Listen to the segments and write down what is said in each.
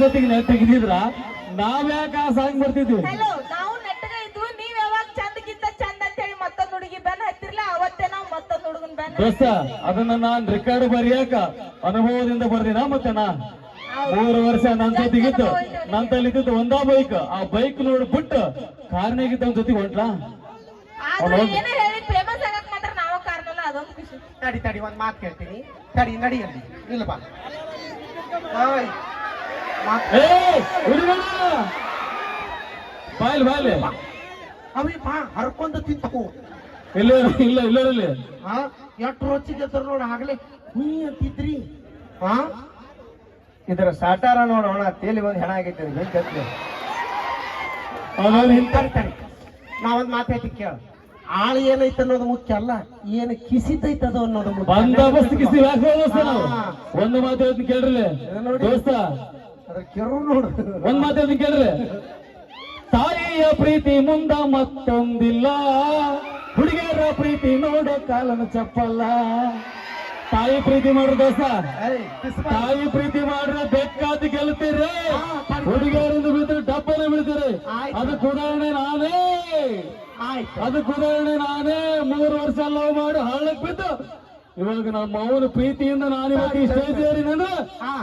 ಜೊತೆಗೆ ತೆಗೆದಿದ್ರ? ನಾವ್ಯಾಕ ಆ ಸಾಂಗ್ ಬರ್ತಿದ್ವಿ? ಹಲೋ ನಾವು ನೆಟ್ಟಗ ಇದ್ವು. ನೀವ್ ಯಾವಾಗ ಚಂದಗಿಂತ ಚಂದ ಅಂತ ಹೇಳಿ ಮತ್ತೊಂದು ಹುಡುಗಿ ಬೆನ್ ಹತ್ತಿರಲ್ಲ ಅವತ್ತೇ ನಾವು ಮತ್ತೊಂದು ಹುಡುಗನ್ ಬೆನ್ ದೋಸ್ತ ಅದನ್ನ ನಾನ್ ರೆಕಾರ್ಡ್ ಬರಿಯಾಕ ಅನುಭವದಿಂದ ಬರ್ದಿನ ಮತ್ತೆ ನಾ? ಮೂರು ವರ್ಷ ನನ್ ಜೊತೆಗಿತ್ತು ನನ್ ತಲ್ಲಿದ್ದು ಒಂದಾ ಬೈಕ್ ಆ ಬೈಕ್ ನೋಡಿ ಬಿಟ್ಟು ಕಾರ್ನಾಗಿದ್ದ ಅವ್ನ ಜೊತೆಗೆ ಹೊಂಟ್ಲ? ಆದ್ರೆ ಏನೇ ಹೇಳಿ ಫೇಮಸ್ ಆಗಕ್ ಮಾತ್ರ ನಾವು ಕಾರಣಲ್ಲ ಅದೊಂದು ಖುಷಿ. ತಡಿ ತಡಿ ಒಂದ್ ಮಾತು ಕೇಳ್ತೀನಿ. ತಡಿ ನಡಿಯಲ್ಲಿ ಇಲ್ಲ ಬಾ ಓಯ್ ಮಾತ್ ಏ ಹುಡುಗನ ಬಾಯ್ಲಿ ಬಾಯ್ಲಿ. ಅವಿ ಬಾ ಹರ್ಕೊಂಡು ತಿಂತು ಇಲ್ಲ ಇಲ್ಲ ಇಲ್ಲ. ಇಲ್ಲಿ ಹಾ ಎಷ್ಟು ರುಚಿಗೆ ನೋಡ ಆಗ್ಲೇ ಹುಯ್ ಅಂತಿದ್ರಿ. ಹಾ ಇದರ ಸಾಟಾರ ನೋಡೋಣ ತೇಲಿ ಒಂದು ಹೆಣ ಆಗೈತೆ ಬೆಂಕಿ. ಅವನು ತಡಿ ತಡಿ ನಾವೊಂದ್ ಮಾತು ಹೇಳ್ತಿ ಕೇಳ. ಆಳು ಏನೈತೆ ಅನ್ನೋದು ಮುಖ್ಯ ಅಲ್ಲ ಏನು ಅದು ಅನ್ನೋದು ಮುಖ್ಯ ಬಂದೋಬಸ್ತ್ ಕಿಸಿ ಒಂದು ಮಾತು ಹೇಳ್ತೀನಿ ಕೇಳ್ರಿ ದೋಸ್ತ ಒಂದ್ ಮಾತು ಹೇಳ್ತೀನಿ ಕೇಳ್ರಿ. ತಾಯಿಯ ಪ್ರೀತಿ ಮುಂದ ಮತ್ತೊಂದಿಲ್ಲ. ಹುಡುಗಿಯರ ಪ್ರೀತಿ ನೋಡ ಕಾಲನ ಚಪ್ಪಲ್ಲ. ತಾಯಿ ಪ್ರೀತಿ ಮಾಡ್ರ ಏಯ್, ತಾಯಿ ಪ್ರೀತಿ ಮಾಡ್ರೆ ಬೇಕಾದ ಗೆಲ್ತೀರಿ. ಹುಡುಗಿಯರಿಂದ ಬಿದ್ದರೆ ಡಬ್ಬನೇ ಬಿಡ್ತೀರಿ ಅದು ಅದಕ್ಕೆ ಉದಾಹರಣೆ ನಾನೇ. ಅದಕ್ಕೆ ಉದಾಹರಣೆ ನಾನೇ. ಮೂರು ವರ್ಷ ಲವ್ ಮಾಡಿ ಹಳ್ಳಕ್ ಬಿದ್ದು ಇವಾಗ ನಮ್ಮ ಅವನ ಪ್ರೀತಿಯಿಂದ ನಾನು ಇವತ್ತು ಸ್ಟೇಜ್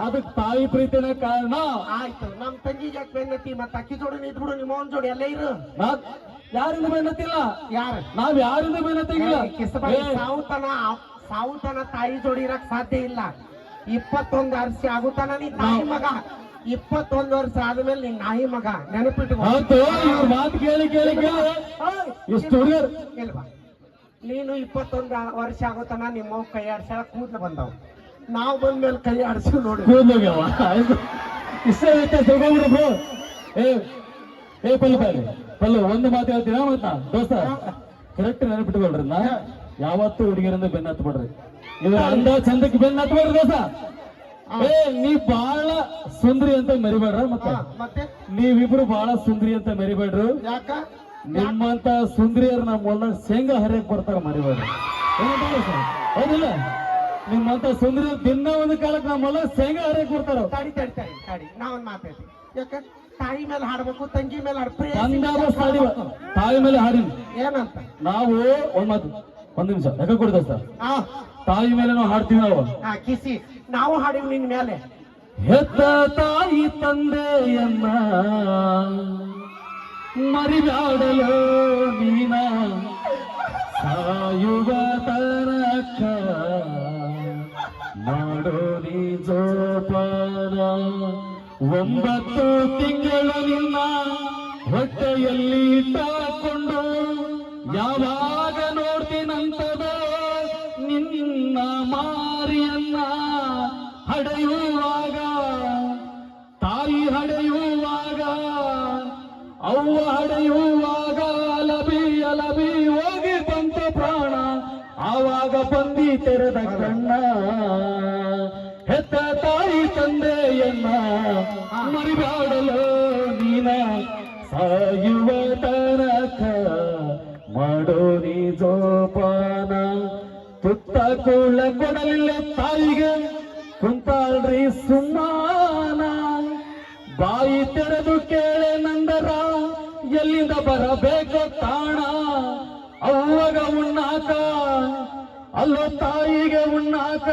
ಅದಕ್ಕೆ ತಾಯಿ ಪ್ರೀತಿನ ಕಾರಣ. ಆಯ್ತು ನಮ್ ತಂಗಿಗೆ ಯಾಕೆ ಬೆನ್ನತ್ತಿ ಮತ್ತ ಅಕ್ಕಿ ಜೋಡಿ ನಿಂತ್ಬಿಡು ನಿಮ್ಮ ಅವನ ಜೋಡಿ ಎಲ್ಲೇ ಇರು. ಯಾರಿಂದ ಬೆನ್ನತ್ತಿಲ್ಲ ಯಾರು? ನಾವ್ ಯಾರಿಂದ ಬೆನ್ನತ್ತಿಲ್ಲ ಸಾವುತನ ಸಾವುತನ ತಾಯಿ ಜೋಡಿ ಇರಕ್ ಸಾಧ್ಯ ಇಲ್ಲ. ಇಪ್ಪತ್ತೊಂದು ವರ್ಷ ಆಗುತ್ತಾನ ನೀ ತಾಯಿ ಮಗ? ಇಪ್ಪತ್ತೊಂದು ವರ್ಷ ಆದ್ಮೇಲೆ ನಿನ್ ನಾಯಿ ಮಗ ನೆನಪಿಟ್ಟು ಮಾತು ಕೇಳಿ ಕೇಳಿ ಕೇಳಿ. ಇಷ್ಟು ಹುಡುಗರು ಇಲ್ವಾ? ನೀನು ಇಪ್ಪತ್ತೊಂದು ವರ್ಷ ಆಗೋತನ ನಿಮ್ಮ ಕೈ ಆಡ್ಸ್ಯಾಳ ಕೂದ್ಲು ಬಂದವು. ನಾವು ಬಂದ್ಮೇಲೆ ಕೈ ಆಡ್ಸಿ ನೋಡಿ. ಕೂದಲೋಗ್ಯಾವ? ಇಷ್ಟ ಏ ಏ ಪಲ್ಲು ಬಾರಿ ಪಲ್ಲು ಒಂದು ಮಾತು ಹೇಳ್ತೀರಾ ಮತ್ತ? ದೋಸ್ತ ಕರೆಕ್ಟ್ ನೆನಪಿಟ್ಕೊಳ್ರಿ ನಾ. ಯಾವತ್ತೂ ಹುಡುಗಿಯರಿಂದ ಬೆನ್ನ ಹತ್ಬಿಡ್ರಿ ಇವ್ರ ಅಂದ ಚಂದಕ್ಕೆ ಬೆನ್ನ ಹತ್ಬೇಡ್ರಿ ದೋಸ್ತ. ಏ ನೀ ಬಾಳ ಸುಂದ್ರಿ ಅಂತ ಮರಿಬೇಡ್ರ ಮತ್ತ? ಮತ್ತೆ? ನೀವಿಬ್ರು ಬಾಳ ಸುಂದ್ರಿ ಅಂತ ಮರಿಬೇಡ್ರು. ಯಾಕ? ನಿಮ್ಮಂತ ಸುಂದರಿಯರ್ ನಮ್ಮ ಹೊಲ್ದಾಗ ಶೇಂಗಾ ಹರಿಯಕ್ ಬರ್ತಾರ ಮರಿಬಾರ್ದು? ಹೌದಿಲ್ಲ? ನಿಮ್ಮಂತ ಸುಂದರಿ ದಿನ ಒಂದು ಕಾಲಕ್ಕೆ ನಮ್ಮ ಹೊಲ ಶೇಂಗಾ ಹರಿಯಕ್ ಬರ್ತಾರ. ತಾಡಿ ತಡಿ ತಾಡಿ ತಡಿ. ನಾವೊಂದು ಮಾತಾಡ್ತೀವಿ ಯಾಕ? ತಾಯಿ ಮೇಲೆ ಹಾಡ್ಬೇಕು ತಂಗಿ ಮೇಲೆ ಹಾಡ್ಬೇಕು. ತಾಯಿ ಮೇಲೆ ಹಾಡಿನ. ಏನಂತ? ನಾವು ಒಂದ್ ಮಾತು. ಒಂದ್ ನಿಮಿಷ. ಯಾಕೆ ಕೊಡ್ತ ಸರ್? ಆ. ತಾಯಿ ಮೇಲೆ ನಾವು ಹಾಡ್ತೀವಿ ನಾವು. ಆ, ಕಿಸಿ. ನಾವು ಹಾಡಿವಿ ನಿನ್ ಮೇಲೆ. ಹೆತ್ತ ತಾಯಿ ತಂದೆಯನ್ನ. ಮರಿಬ್ಯಾಡಲು ನೀನ ಸಾಯುವ ತನಕ ಮಾಡೋ ನೀ ಜೋಪಾನ, ಒಂಬತ್ತು ತಿಂಗಳು ನಿನ್ನ ಹೊಟ್ಟೆಯಲ್ಲಿ ಇಟ್ಟಕೊಂಡು ಯಾವಾಗ ನೋಡ್ತೀನಂತದ ನಿನ್ನ ಮಾರಿಯನ್ನ ಹಡೆಯುವಾಗ ತಾಯಿ ಹಡೆಯುವಾಗ ಅವ್ವ ಹಡೆಯುವಾಗ ಅಲಬಿ ಅಲಬಿ ಹೋಗಿ ಬಂತ ಪ್ರಾಣ, ಆವಾಗ ಬಂದಿ ತೆರೆದ ಕಣ್ಣ. ಹೆತ್ತ ತಾಯಿ ತಂದೆಯನ್ನ ಮರಿಬಾಡಲು ನೀನ ಸಾಯುವ ತನಕ ಮಾಡೋ ನೀ ಜೋಪಾನ. ತುತ್ತ ಕೂಳ ಕೊಡಲಿಲ್ಲ ತಾಯಿಗೆ, ಕುಂತಾಳ್ರಿ ಸುಮ್ಮನ. ಬಾಯಿ ತೆರೆದು ಕೇಳೆ ಬರಬೇಕು ತಾಣ. ಅವ್ವಗ ಉಣ್ಣಾಕ ಅಲ್ಲೋ ತಾಯಿಗೆ ಉಣ್ಣಾಕ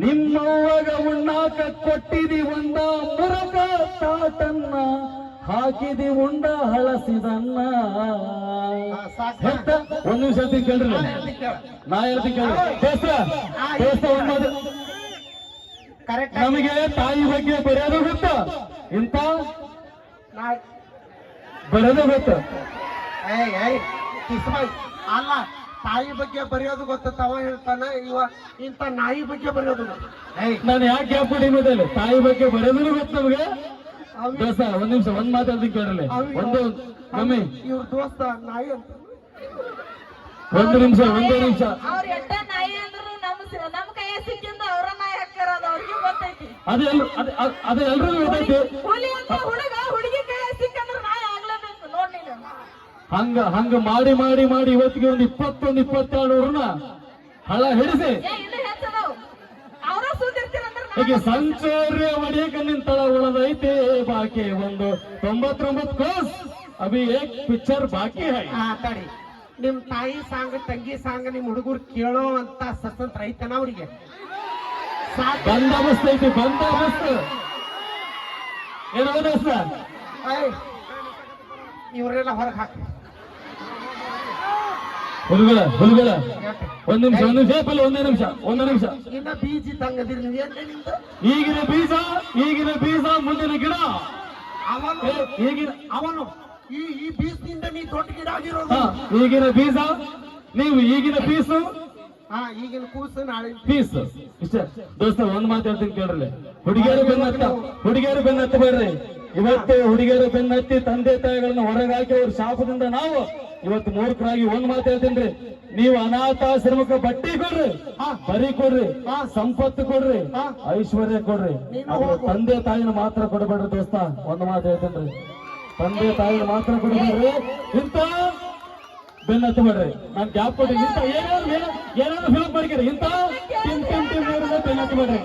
ನಿಮ್ಮವ್ವಗ ಉಣ್ಣಾಕ ಕೊಟ್ಟಿದಿ ಒಂದ ಮುರಕ ತಾಟನ್ನ ಹಾಕಿದಿ ಉಂಡ ಹಳಸಿದನ್ನ. ಒಂದ್ ನಿಮಿಷ ಹೇಳ್ತೀನಿ ಕೇಳ್ರಿ. ನಾ ಹೇಳ್ತೀನಿ ಕೇಳ್ರಿ. ದೋಸ್ತ ದೋಸ್ತ ಉಣ್ಣದು ಕರೆಕ್ಟ್ ನಮಗೆ ತಾಯಿ ಬಗ್ಗೆ ಬರೆಯೋದು ಗೊತ್ತ? ಇಂತ ಬರೆಯೋದು ಗೊತ್ತು. ಏಯ್ ಏಯ್ ಅಲ್ಲ ತಾಯಿ ಬಗ್ಗೆ ಬರೆಯೋದು ಗೊತ್ತ ತವ ಹೇಳ್ತಾನ ಇವ ಇಂತ ನಾಯಿ ಬಗ್ಗೆ ಬರೆಯೋದು ಏಯ್ ನಾನು ಯಾಕೆ ಗ್ಯಾಪ್ ತಾಯಿ ಬಗ್ಗೆ ಬರೆಯೋದು ಗೊತ್ತು ನಮಗೆ? ದೋಸ್ತ ಒಂದ್ ನಿಮಿಷ ಒಂದ್ ಮಾತಾಡ್ತೀನಿ ಕೇಳ್ರಿ ಅವಿ- ಒಂದು ಮಮ್ಮಿ ಇವ್ರ ದೋಸ್ತ ನಾಯಿ ಅಂತ. ಒಂದು ನಿಮಿಷ ಒಂದು ನಿಮಿಷ. ಅವ್ರ ಎಟ್ಟ ನಾಯಿ ಅಂದ್ರು ನಮ್ ನಮ್ಮ ನಮ್ ಕೈಯ ಸಿಕ್ಕಿಂದ ಅವರ ನಾಯಿ ಅವ್ರಿಗೆ ಗೊತ್ತೈತಿ. ಅದು ಎಲ್ ಅದು ಗೊತ್ತೈತಿ. ಹುಲಿ ಅಂತ ಹುಡುಗ ಹುಡುಗಿ ಹಂಗ ಹಂಗ ಮಾಡಿ ಮಾಡಿ ಮಾಡಿ ಇವತ್ತಿಗೆ ಒಂದು ಇಪ್ಪತ್ತೊಂದು ಇಪ್ಪತ್ತೆರಡು ಅವ್ರನ್ನ ಹಳ ಹಿಡಿಸಿ. ಹೀಗೆ ಸಂಚೋರ್ಯ ಒಡೆಯಕ ನಿಂತಳ ಉಳದೈತೆ ಬಾಕಿ ಒಂದು ತೊಂಬತ್ತೊಂಬತ್ತು ಕೋಸ್. ಅಭಿ ಏಕ್ ಪಿಕ್ಚರ್ ಬಾಕಿ ಹೇಳಿ ತಡಿ. ನಿಮ್ ತಾಯಿ ಸಾಂಗ್ ತಂಗಿ ಸಾಂಗ್ ನಿಮ್ ಹುಡುಗರು ಕೇಳೋ ಅಂತ ಸ್ವತಂತ್ರ ಐತನ ಅವ್ರಿಗೆ. ಬಂದ ಬಂದೋಬಸ್ತ್ ಐತಿ ಬಂದೋಬಸ್ತ್ ಏನೋ ಸರ್ ಇವ್ರೆಲ್ಲ ಹೊರಗೆ ಹಾಕಿ. ಹುಡುಗರ ಹುಡುಗರ. ಒಂದ್ ನಿಮಿಷ ಒಂದ್ ನಿಮಿಷ ಪಲ್ಲ ಒಂದೇ ನಿಮಿಷ ಒಂದೇ ನಿಮಿಷ. ಇನ್ನ ಬೀಜ ತಂಗದಿರಿ ನೀವು. ಈಗಿನ ಬೀಜ ಈಗಿನ ಬೀಜ ಮುಂದಿನ ಗಿಡ. ಅವನು ಈಗಿನ ಅವನು ಈ ಈ ಬೀಜದಿಂದ ನೀ ದೊಡ್ಡ ಗಿಡ ಆಗಿರೋದು? ಈಗಿನ ಬೀಜ ನೀವು ಈಗಿನ ಪೀಸು. ಹಾ ಈಗಿನ ಕೂಸು ನಾಳೆ ಪೀಸ್. ಇಷ್ಟ. ದೋಸ್ತ ಒಂದ್ ಮಾತು ಹೇಳ್ತೀನಿ ಕೇಳ್ರಿ. ಹುಡುಗಿಯರು ಬೆನ್ನತ್ತ ಹುಡುಗಿಯರು ಬೆನ್ನತ್ತ ಬೇಡ್ರಿ. ಇವತ್ತು ಹುಡುಗಿಯರು ಬೆನ್ನತ್ತಿ ತಂದೆ ತಾಯಿಗಳನ್ನ ಹೊರಗಾಕಿ ಅವ್ರ ಶಾಪದಿಂದ ನಾವು ಇವತ್ತು ಮೂರ್ಖರಾಗಿ ಒಂದ್ ಮಾತು ಹೇಳ್ತೀನಿ ನೀವು ಅನಾಥಾಶ್ರಮಕ್ಕೆ ಬಟ್ಟಿ ಕೊಡ್ರಿ ಬರಿ ಕೊಡ್ರಿ ಸಂಪತ್ತು ಕೊಡ್ರಿ ಐಶ್ವರ್ಯ ಕೊಡ್ರಿ. ತಂದೆ ತಾಯಿನ ಮಾತ್ರ ಕೊಡಬೇಡ್ರಿ ದೋಸ್ತ ಒಂದ್ ಮಾತು ಹೇಳ್ತೀನಿ ತಂದೆ ತಾಯಿನ ಮಾತ್ರ ಕೊಡಬೇಡ್ರಿ. ಇಂತ ಬೆನ್ನತ್ತು ಬೇಡ್ರಿ ನಾನ್ ಗ್ಯಾಪ್ ಕೊಡ್ರಿ ಇಂತ ಏನಾದ್ರು ಏನ- ಏನಾದ್ರು ಫಿಲಪ್ ಮಾಡ್ತೀರಿ ಇಂತ ತಿಂ ಬೆನ್ನತ್ತು ಬೆನ್ನ ಹತ್ತಬೇಡ್ರಿ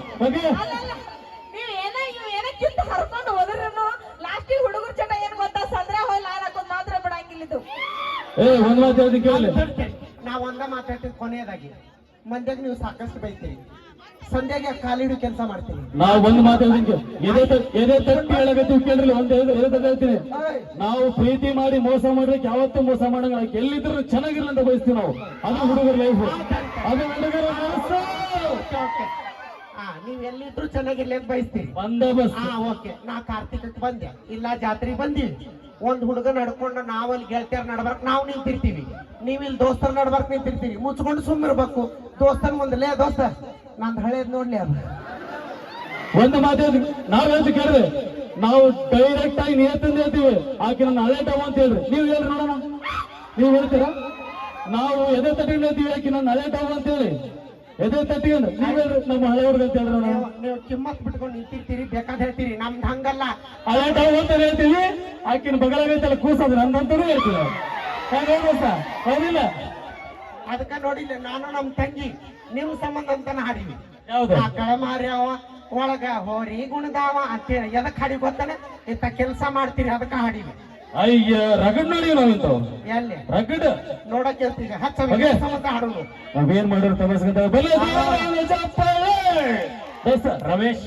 ಏ ಒಂದ್ ಮಾತು ಹೇಳ್ತೀನಿ ಕೇಳಿ. ನಾವ್ ಒಂದ ಮಾತಾಡ್ತೀವಿ ಕೊನೆಯದಾಗಿ. ಮಂದ್ಯಾಗ ನೀವು ಸಾಕಷ್ಟು ಬೈತೀರಿ. ಸಂಧ್ಯಾಗೆ ಕಾಲಿಡು ಕೆಲಸ ಮಾಡ್ತೀವಿ ನಾವು ಒಂದ್ ಮಾತಾಡ್ತೀವಿ. ಎದೆ ಎದೆ ತಟ್ಟಿ ಹೇಳಕತ್ತೀವಿ ಕೇಳ್ರಿ ಒಂದ್ ಎದೆ ತಟ್ಟಿ ಹೇಳ್ತೀನಿ. ನಾವು ಪ್ರೀತಿ ಮಾಡಿ ಮೋಸ ಮಾಡ್ಲಿಕ್ಕೆ ಯಾವತ್ತೂ ಮೋಸ ಮಾಡಂಗಿಲ್ಲ. ಎಲ್ಲಿದ್ರು ಚೆನ್ನಾಗಿರ್ಲಿ ಅಂತ ಬಯಸ್ತೀವಿ ನಾವು. ಅದು ಹುಡುಗರ ಲೈಫ್ ಅದು ಹುಡುಗರ ಮನಸ್ಸು. ನೀವ್ ಎಲ್ಲಿದ್ರು ಚೆನ್ನಾಗಿರ್ಲಿ ಅಂತ ಬಯಸ್ತೀವಿ ಒಂದೇ ಬಸ್. ಹಾ ಓಕೆ. ನಾ ಕಾರ್ತಿಕಕ್ಕೆ ಬಂದೆ. ಇಲ್ಲ ಜಾತ್ರೆಗೆ ಬಂದಿವಿ ಒಂದ್ ಹುಡುಗ ನಡ್ಕೊಂಡ ನಾವಲ್ಲಿ ಗೆಳತಿಯರ್ ನಡ್ಬರ್ಕ್, ನಾವು ನಿಂತಿರ್ತೀವಿ. ನೀವ್ ಇಲ್ಲಿ ದೋಸ್ತರ್ ನಡ್ಬರ್ಕ್ ನಿಂತಿರ್ತೀವಿ ಮುಚ್ಕೊಂಡು ಸುಮ್ಮಿರ್ಬೇಕು. ದೋಸ್ತರ್ ಮುಂದ, ಲೇ ದೋಸ್ತ, ನಂದ್ ಹಳೇದ್ ನೋಡ್ಲಿ ಅದು. ಒಂದು ಮಾತು ನಾವ್ ಹೇಳ್ತಿ ಕೇಳ್ರಿ. ನಾವು ಡೈರೆಕ್ಟ್ ಆಗಿ ನಿಯತ್ತಿಂದ ಹೇಳ್ತೀವಿ. ಆಕೆ ನನ್ನ ಹಳೆ ಟವ್ ಅಂತ ಹೇಳ್ರಿ. ನೀವ್ ಹೇಳ್ರಿ ನೋಡೋಣ. ನೀವ್ ಹೇಳ್ತೀರಾ? ನಾವು ಎದೆ ತಟ್ಟಿಂದ ಹೇಳ್ತೀವಿ, ಆಕೆ ನನ್ನ ಹಳೆ ಟವ್ ಅಂತ ಹೇಳಿ. ಎದೆ ತಟ್ಟಿಕೊಂಡು ನೀವ್ ಹೇಳ್ರಿ ನಮ್ಮ ಹಳೆಯವ್ರಿಗೆ ಅಂತ ಹೇಳ್ರಿ ನೋಡೋಣ ನೀವು ನೀವು ಕಿಮ್ಮತ್ ಬಿಟ್ಕೊಂಡು ಇಟ್ಟಿರ್ತೀರಿ ಬೇಕಾದ್ ಹೇಳ್ತೀರಿ ನಮ್ದು ಹಂಗಲ್ಲ. ಟವ್ ಅಂತ ಹೇಳ್ತೀವಿ ಆಕಿನ ಬಗಲಾಗೈತಲ್ಲ ಕೂಸೋದು ನಂದಂತೂ ಹೇಳ್ತೀವಿ ಗೊತ್ತಾ ಹೌದಿಲ್ಲ? ಅದಕ್ಕ ನೋಡಿಲ್ಲ ನಾನು ನಮ್ಮ ತಂಗಿ ನಿಮ್ ಸಂಬಂಧ ಅಂತಾನೆ ಹಾಡಿವಿ ಯಾವ್ದು? ಆ ಕಳಮಾರ್ಯಾವ ಒಳಗ ಹೋರಿ ಗುಣದಾವ ಅಂತೇಳಿ ಎದಕ್ ಹಾಡಿ ಗೊತ್ತಾನೆ? ಇಂತ ಕೆಲಸ ಮಾಡ್ತೀರಿ ಅದಕ್ಕ ಹಾಡಿವಿ ಅಯ್ಯ ರಗಡ್ ನೋಡಿ ಎಲ್ಲಿ? ರಗಡ್. ನೋಡಕ್ಕೆ ಹಾಡುದು. ನಾವೇನ್ ಮಾಡಿರೋ ತಮಸ್ಕಂತ ಬಲ್ಲ ದೋಸ್ತ ರಮೇಶ್.